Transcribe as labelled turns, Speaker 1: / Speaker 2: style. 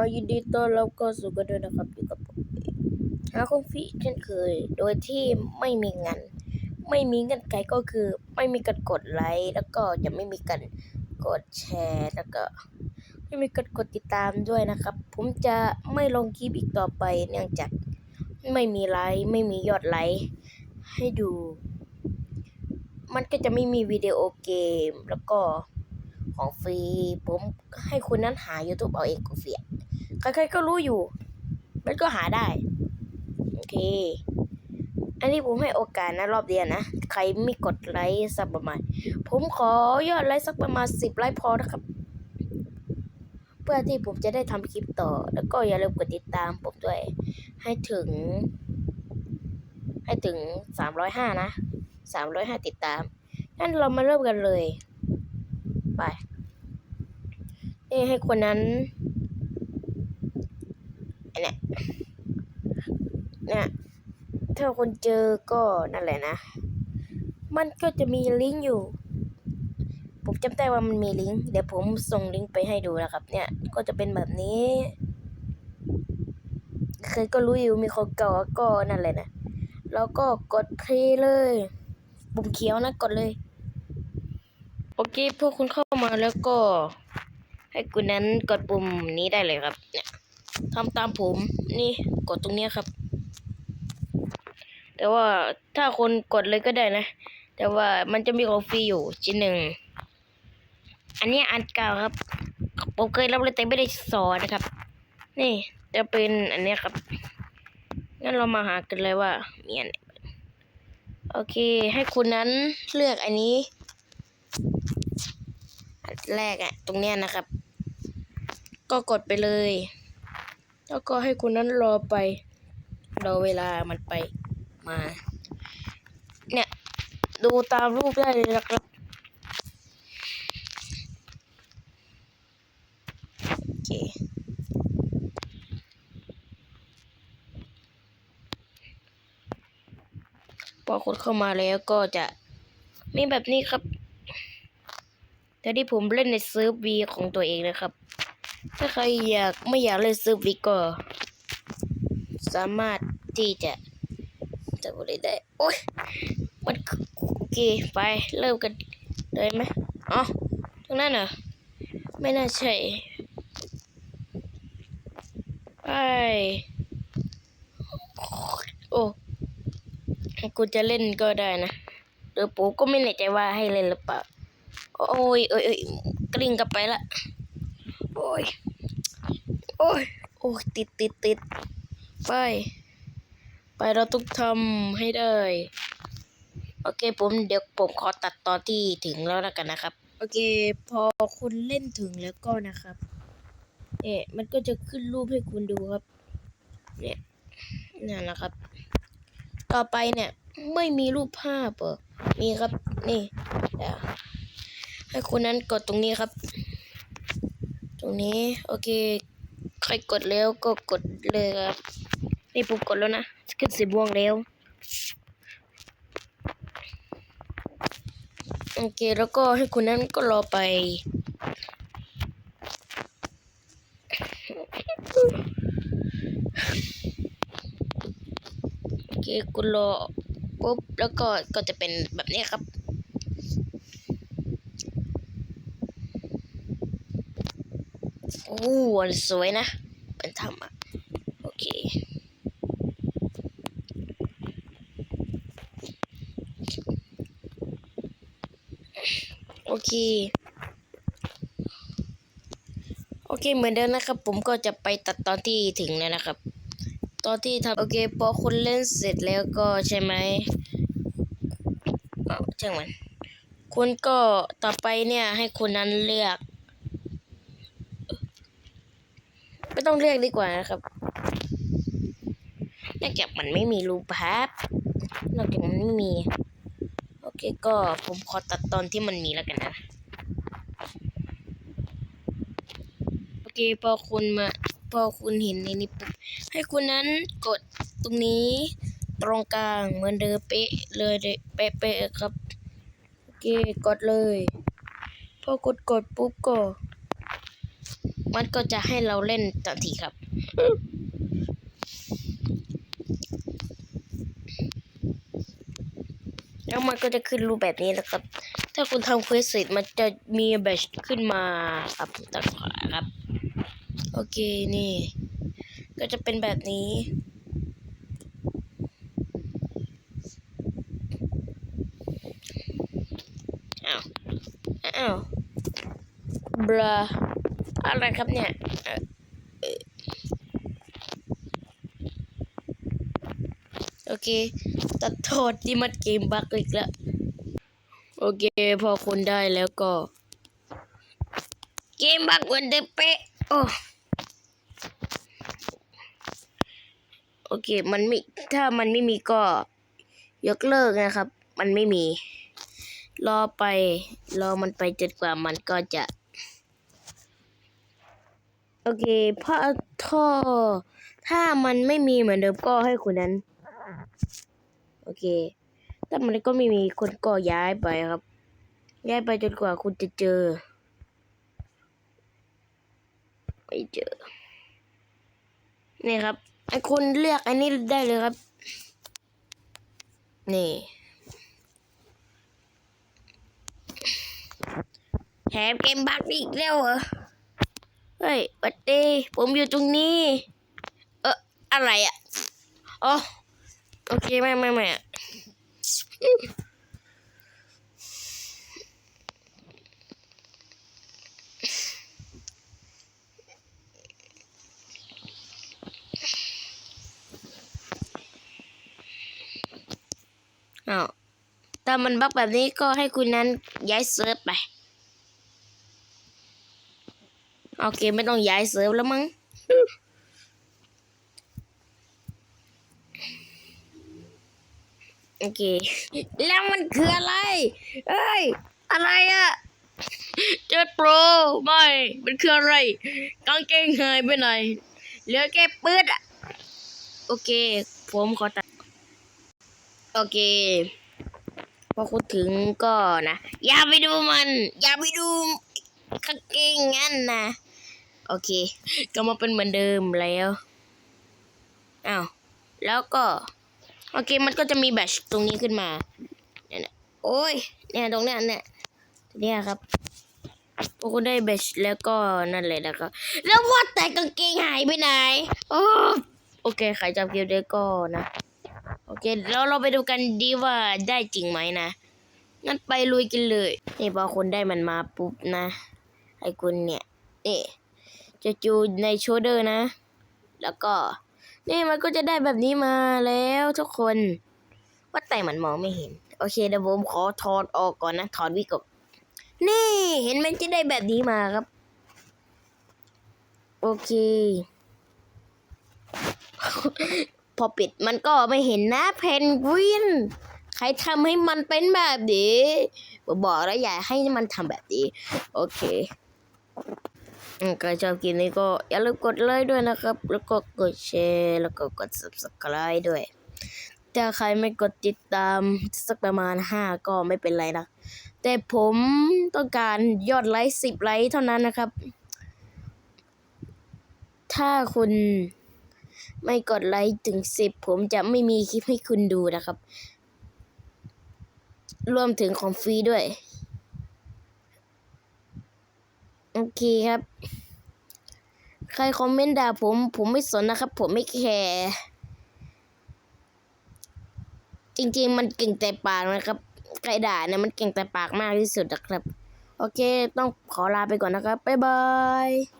Speaker 1: อยินดีต้อนรับเข้าสู่กันด้วยนะครับอยู่กับผมหาคงฟีเช่นเคย โดยที่ไม่มีเงินไม่มีเงื่อนไขก็คือไม่มีการกดไลค์แล้วก็จะไม่มีการกดแชร์แล้วก็ไม่มีการกดติดตามด้วยนะครับ ผมจะไม่ลงคลิปอีกต่อไป เนื่องจากไม่มีไลค์ไม่มียอดไลค์ให้ดู มันก็จะไม่มีวิดีโอเกมแล้วก็ของฟรี ผมให้คุณนั้นหา YouTube เอาเองของฟรี ใครๆก็รู้อยู่ มันก็หาได้ โอเค อันนี้ผมให้โอกาสนะรอบเดียวนะ ใครไม่กดไลค์สักประมาณ ผมขอยอดไลค์สักประมาณสิบไลค์พอนะครับ เพื่อที่ผมจะได้ทำคลิปต่อ แล้วก็อย่าลืมกดติดตามผมด้วย ให้ถึง ให้ถึงสามร้อยห้านะสามร้อยห้าติดตามงั้นเรามาเริ่มกันเลย ไปเอ้ให้คนนั้น เนี้ยเนี่ยถ้าคนเจอก็นั่นแหละนะ มันก็จะมีลิงก์อยู่ ผมจำได้ว่ามันมีลิงก์เดี๋ยวผมส่งลิงก์ไปให้ดูนะครับ เนี่ยก็จะเป็นแบบนี้ เคยก็รู้อยู่มีคนเก่าก็นั่นแหละนะแล้วก็กดเพลย์เลยปุ่มเขียวนะกดเลยโอเคพวกคุณเข้ามาแล้วก็ ให้คุณนั้นกดปุ่มนี้ได้เลยครับเนี่ย ทำตามผมนี่กดตรงนี้ครับ แต่ว่าถ้าคนกดเลยก็ได้นะ แต่ว่ามันจะมีของฟรีอยู่ชิ้นหนึ่ง อันนี้อันเก่าครับ ผมเคยรับเลยแต่ไม่ได้สอนนะครับ นี่จะเป็นอันนี้ครับ งั้นเรามาหากันเลยว่ามีอันไหนโอเค ให้คุณนั้นเลือกอันนี้อันแรกอะตรงเนี้ยนะครับ ก็กดไปเลย แล้วก็ให้คุณนั้นรอไป รอเวลามันไปมา เนี่ย ดูตามรูปได้เลยนะครับโอเคพอคุณเข้ามาแล้วก็จะมีแบบนี้ครับแต่ที่ผมเล่นในเซิร์ฟวีของตัวเองนะครับ ถ้าใครอยากไม่อยากเล่นซิร์ฟวีก็ สามารถที่จะจะอะไรได้โอ้ยมันโอเคไปเริ่มกันเลยไหมอ๋อตรงนั้นเหรอไม่น่าใช่ไปโอ้กูจะเล่นก็ได้นะเดี๋ยวปู่ก็ไม่แน่ใจว่าให้เล่นหรือเปล่าโอ้ยเอ้ยเอ้ยกลิ้งกลับไปละ โอ้ย โอ้ย โอ้ยติดติดติดไป ไปเราต้องทำให้ได้ โอเคผมเดี๋ยวผมขอตัดตอนที่ถึงแล้วแล้วกันนะครับ โอเค พอคุณเล่นถึงแล้วก็นะครับ เนี่ยมันก็จะขึ้นรูปให้คุณดูครับ เนี่ยนั่นนะครับ ต่อไปเนี่ยไม่มีรูปภาพเหรอมีครับ นี่ให้คุณนั้นกดตรงนี้ครับ ตรงนี้ โอเค ใครกดแล้วก็กดเลยครับ นี่ผมกดแล้วนะขึ้นสีม่วงแล้วโอเค แล้วก็ให้คุณนั้นก็รอไป โอเค คุณรอปุ๊บ แล้วก็ก็จะเป็นแบบนี้ครับ โอ้อันสวยนะ เป็นธรรมะโอเคโอเค โอเคเหมือนเดิมนะครับ ผมก็จะไปตัดตอนที่ถึงแล้วนะครับ ตอนที่ทำโอเคพอคุณเล่นเสร็จแล้วก็ใช่ไหมเอาช่างมัน คุณก็ต่อไปเนี่ยให้คุณนั้นเลือก ไม่ต้องเลือกดีกว่านะครับเนื่องจากมันไม่มีรูปภาพนอกจากมันไม่มี โอเคก็ผมขอตัดตอนที่มันมีแล้วกันนะ โอเคพอคุณมาพอคุณเห็นในนี้ปุ๊บให้คุณนั้นกดตรงนี้ตรงกลางเหมือนเดิมเป๊ะเลยเดะเป๊ะๆครับ โอเคกดเลย พอกดกดปุ๊บก็ มันก็จะให้เราเล่นทันทีครับ แล้วมันก็จะขึ้นรูปแบบนี้นะครับ ถ้าคุณทำเควสเสร็จมันจะมีแบชขึ้นมาครับด้านขวาครับ โอเคนี่ ก็จะเป็นแบบนี้อ้าวอ้าวบลา อะไรครับเนี่ยโอเค ตัดโทษที่มันเกมบักอีกแล้ว โอเค พอคุณได้แล้วก็ เกมบักเหมือนเดิมเป๊ะโอ้โอเค มันไม่ ถ้ามันไม่มีก็ ยกเลิกนะครับ มันไม่มี รอไป รอมันไปจนกว่ามันก็จะ โอเคเพราะท่อ ถ้ามันไม่มีเหมือนเดิมก็ให้คนนั้น โอเค ถ้ามันก็ไม่มีคนก็ย้ายไปครับ ย้ายไปจนกว่าคุณจะเจอ ไม่เจอ นี่ครับ ไอ้คุณเลือกอันนี้ได้เลยครับ นี่แถมเกมบักอีกแล้วเหรอ เฮ้ยวัดดีผมอยู่ตรงนี้ เอออะไรอะอ๋อโอเคไม่ไม่ไม่อะอ้าวถ้ามันบักแบบนี้ก็ให้คุณนั้นย้ายเซิร์ฟไป โอเคไม่ต้องย้ายเซิร์ฟแล้วมั้งโอเค แล้วมันคืออะไร เอ้ย อะไรอะเจ็ดโปร ไม่ มันคืออะไร กางเกงหายไปไหน เหลือแค่ปืดอะโอเค ผมขอตัด โอเค พอคุณถึงก็นะ อย่าไปดูมัน อย่าไปดูกางเกงงั้นนะ โอเค ก็มาเป็นเหมือนเดิมแล้วอ้าวแล้วก็ โอเคมันก็จะมีแบตตรงนี้ขึ้นมาเนี่ยโอ้ยเนี่ยตรงเนี้ยเนี่ยเนี่ยครับพวกคุณได้แบตแล้วก็นั่นเลยนะครับ แล้วว่าแต่กางเกงหายไปไหนโอ้โอเคใครจำเกมได้ก็นะโอเคแล้วเราไปดูกันดีว่าได้จริงไหมนะงั้นไปลุยกันเลยนี่พอคุณได้มันมาปุ๊บนะไอ้คุณเนี่ยนี่ จะจูในโชเดอร์นะ แล้วก็ นี่มันก็จะได้แบบนี้มาแล้วทุกคน ว่าแต่มันมองไม่เห็น โอเคเดี๋ยวผมขอถอดออกก่อนนะ ถอดวิกออกนี่เห็นมันจะได้แบบนี้มาครับ โอเค พอปิดมันก็ไม่เห็นนะเพนกวินใครทำให้มันเป็นแบบนี้บอกแล้วอย่าให้มันทำแบบนี้ โอเค ใครชอบคลิปนี้ก็อย่าลืมกดไลค์ด้วยนะครับ แล้วก็กดแชร์แล้วก็กด subscribe ด้วย ถ้าใครไม่กดติดตามสักประมาณห้าก็ไม่เป็นไรนะ แต่ผมต้องการยอดไลค์สิบไลค์เท่านั้นนะครับ ถ้าคุณไม่กดไลค์ถึงสิบผมจะไม่มีคลิปให้คุณดูนะครับ รวมถึงของฟรีด้วย โอเคครับ ใครคอมเมนต์ด่าผม ผมไม่สนนะครับ ผมไม่แคร์จริงๆ มันเก่งแต่ปากนะครับใครด่าเนี่ยมันเก่งแต่ปากมากที่สุดนะครับ โอเค ต้องขอลาไปก่อนนะครับ บ๊ายบาย